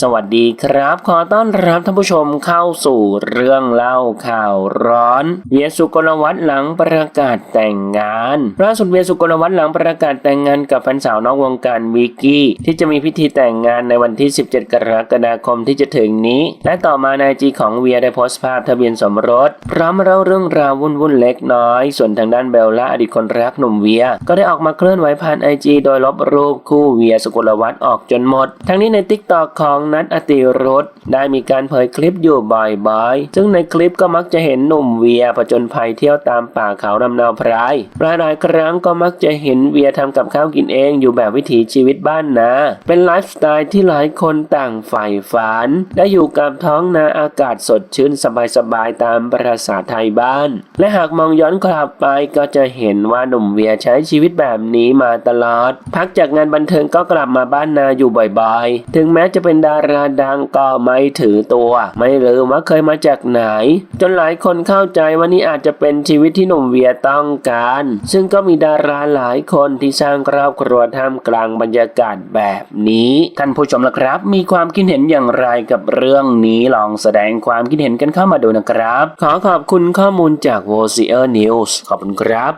สวัสดีครับ ขอต้อนรับท่านผู้ชมเข้าสู่เรื่องเล่าข่าวร้อน เวียสุกลวัฒน์หลังประกาศแต่งงานล่าสุดเวียสุกลวัฒน์หลังประกาศแต่งงานกับแฟนสาวนอกวงการวิกกี้ ที่จะมีพิธีแต่งงานในวันที่ 17 กรกฎาคมที่จะถึงนี้ และต่อมาในจีของเวียได้โพสต์ภาพทะเบียนสมรสพร้อมเล่าเรื่องราววุ่นๆเล็กน้อย ส่วนทางด้านเบลล่าอดีตคนรักหนุ่มเวีย ก็ได้ออกมาเคลื่อนไหวผ่านไอจีโดยลบรูปคู่เวียสุกลวัฒน์ออกจนหมด ทั้งนี้ในทิกตอกของนัทอติรุธได้มีการเผยคลิปอยู่บ่อยๆ ซึ่งในคลิปก็มักจะเห็นหนุ่มเวียผจญภัยเที่ยวตามป่าเขาลำนาวพรหลายๆครั้งก็มักจะเห็นเวียทำกับข้าวกินเองอยู่แบบวิถีชีวิตบ้านนา เป็นไลฟ์สไตล์ที่หลายคนต่างใฝ่ฝัน ได้อยู่กับท้องนาอากาศสดชื่นสบายๆตามประสาไทยบ้าน และหากมองย้อนกลับไปก็จะเห็นว่าหนุ่มเวียใช้ชีวิตแบบนี้มาตลอด พักจากงานบันเทิงก็กลับมาบ้านนาอยู่บ่อยๆ ถึงแม้จะเป็นดาาราดังก็ไม่ถือตัว ไม่ลืมว่าเคยมาจากไหน จนหลายคนเข้าใจว่านี่อาจจะเป็นชีวิตที่หนุ่มเวียต้องการ ซึ่งก็มีดาราหลายคนที่สร้างครอบครัวท่ามกลางบรรยากาศแบบนี้ท่านผู้ชมละครับ มีความคิดเห็นอย่างไรกับเรื่องนี้ลองแสดงความคิดเห็นกันเข้ามาดูนะครับ ขอขอบคุณข้อมูลจาก v o c e r News ขอบคุณครับ